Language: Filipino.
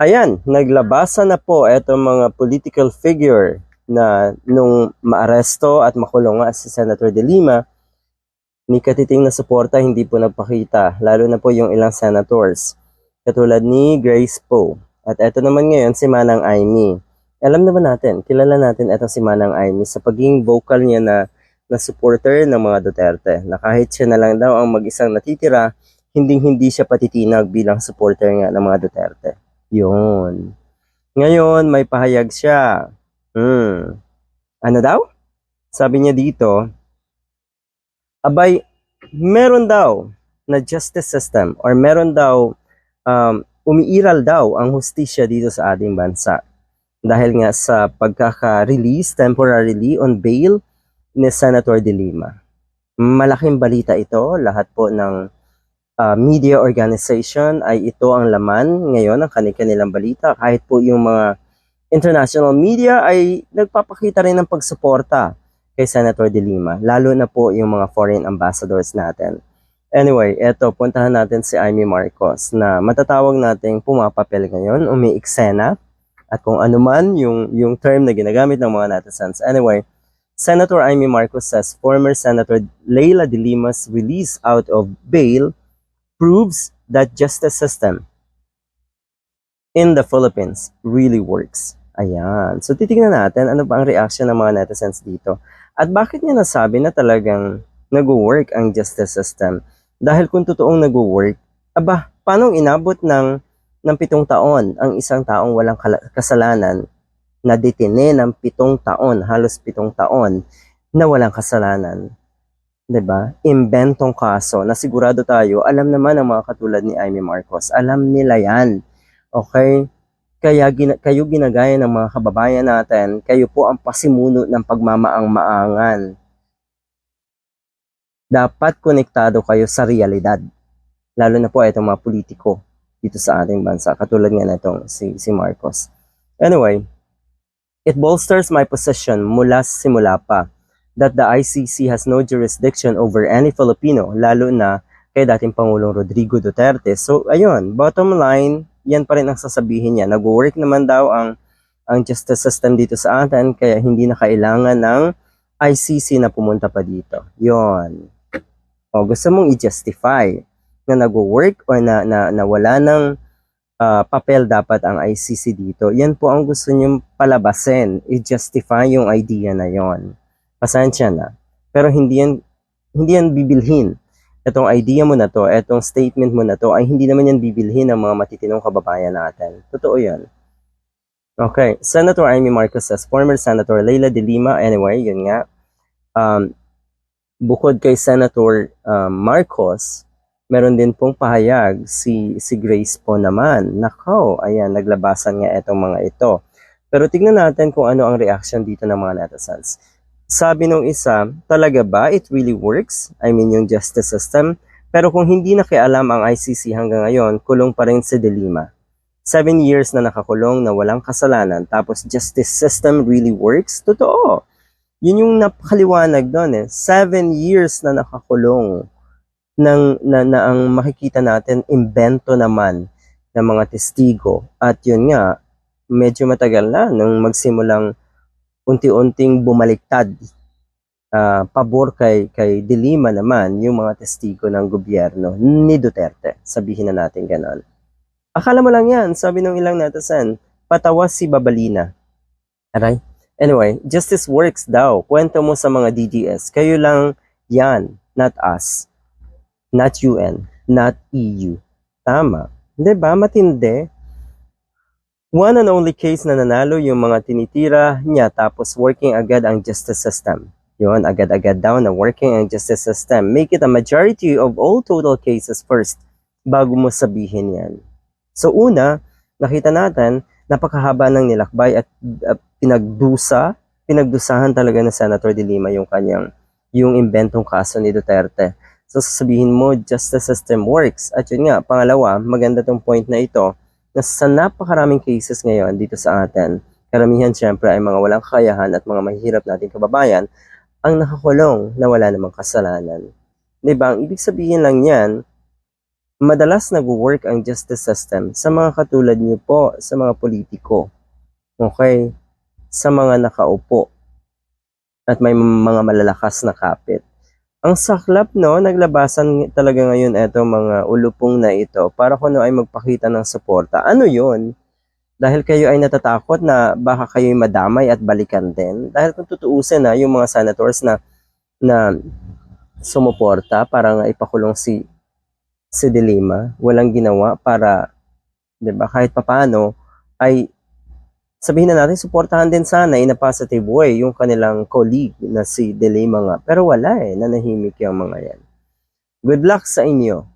Ayan, naglabasan na po itong mga political figure na nung maaresto at makulong nga si Senator De Lima, ni katiting na suporta hindi po nagpakita, lalo na po yung ilang senators, katulad ni Grace Poe. At eto naman ngayon si Manang Aimee. Alam naman natin, kilala natin eto si Manang Aimee sa pagiging vocal niya na, na supporter ng mga Duterte, na kahit siya na lang daw ang mag-isang natitira, hindi-hindi siya patitinag bilang supporter nga ng mga Duterte. Yun. Ngayon, may pahayag siya. Hmm. Ano daw? Sabi niya dito, abay, meron daw na justice system or meron daw um, umiiral daw ang hustisya dito sa ating bansa. Dahil nga sa pagkaka-release temporarily on bail ni Senator De Lima. Malaking balita ito. Lahat po ng uh, media organization ay ito ang laman ngayon ng kanilang balita. Kahit po yung mga international media ay nagpapakita rin ng pagsuporta kay Senator De Lima, lalo na po yung mga foreign ambassadors natin. Anyway, eto, puntahan natin si Amy Marcos na matatawag nating pumapapel ngayon, umiiksena, at kung ano man yung, yung term na ginagamit ng mga netizens. Anyway, Senator Amy Marcos says former Senator Leila De Lima's release out of bail proves that justice system in the Philippines really works. Ayan. So titingnan natin ano ba ang reaction ng mga netizens dito. At bakit niya nasabi na talagang nag-work ang justice system? Dahil kung totoong nag-work, aba, paano inabot ng, ng pitong taon ang isang taong walang kasalanan na detine ng pitong taon, halos pitong taon, na walang kasalanan? 'Di ba? Imbentong kaso na sigurado tayo, alam naman ng mga katulad ni Amy Marcos, alam nila 'yan. Okay? Kaya gina, kayo ginagaya ng mga kababayan natin, kayo po ang pasimuno ng pagmamaang-maangan. Dapat konektado kayo sa realidad. Lalo na po itong mga politiko dito sa ating bansa, katulad nga nitong si, si Marcos. Anyway, it bolsters my position mula simula pa that the ICC has no jurisdiction over any Filipino, lalo na kay dating Pangulong Rodrigo Duterte. So, ayun, bottom line, yan pa rin ang sasabihin niya. Nag-work naman daw ang, ang justice system dito sa atin, kaya hindi na kailangan ng ICC na pumunta pa dito. Yon. O, gusto mong i-justify na nag-work or na, na, na wala ng uh, papel dapat ang ICC dito. Yan po ang gusto niyong palabasin, i-justify yung idea na yon pasensya na. Pero hindi yan, hindi yan bibilhin. Itong idea mo na to, itong statement mo na to, ay hindi naman yan bibilhin ng mga matitinong kababayan natin. Totoo yan. Okay, Senator Amy Marcos says, former Senator Leila de Lima, anyway, yun nga, um, bukod kay Senator um, Marcos, meron din pong pahayag si, si Grace po naman. Nakaw, ayan, naglabasan nga itong mga ito. Pero tignan natin kung ano ang reaction dito ng mga netizens. Sabi nung isa, talaga ba it really works? I mean yung justice system. Pero kung hindi nakialam ang ICC hanggang ngayon, kulong pa rin si De Lima. Seven years na nakakulong na walang kasalanan, tapos justice system really works? Totoo. Yun yung napakaliwanag doon eh. Seven years na nakakulong ng, na, na ang makikita natin, imbento naman ng mga testigo. At yun nga, medyo matagal na nung magsimulang unti-unting bumaliktad uh, pabor kay, kay Dilima naman yung mga testigo ng gobyerno ni Duterte. Sabihin na natin ganon. Akala mo lang yan, sabi ng ilang netizen, patawa si Babalina. Aray? Anyway, justice works daw. Kwento mo sa mga DDS. Kayo lang yan, not us. Not UN, not EU. Tama. Ba? Matindi. One and only case na nanalo yung mga tinitira niya tapos working agad ang justice system. Yun, agad-agad daw na working ang justice system. Make it a majority of all total cases first bago mo sabihin yan. So una, nakita natin, napakahaba ng nilakbay at uh, pinagdusa, pinagdusahan talaga ng Senator De Lima yung kanyang, yung inventong kaso ni Duterte. So sasabihin mo, justice system works. At yun nga, pangalawa, maganda tong point na ito, na sa napakaraming cases ngayon dito sa atin, karamihan siyempre ay mga walang kakayahan at mga mahihirap nating kababayan ang nakakulong na wala namang kasalanan. Di ba? Ang ibig sabihin lang yan, madalas nag-work ang justice system sa mga katulad niyo po, sa mga politiko. Okay? Sa mga nakaupo. At may mga malalakas na kapit. Ang saklap, no, naglabasan talaga ngayon eto mga ulupong na ito para kung ano ay magpakita ng suporta. Ano yon? Dahil kayo ay natatakot na baka kayo'y madamay at balikan din. Dahil kung tutuusin na yung mga senators na na sumuporta para nga ipakulong si si De Lima, walang ginawa para 'di ba kahit papaano ay sabihin na natin suportahan din sana in a positive way yung kanilang colleague na si De Lima nga. Pero wala eh, nanahimik yung mga yan. Good luck sa inyo.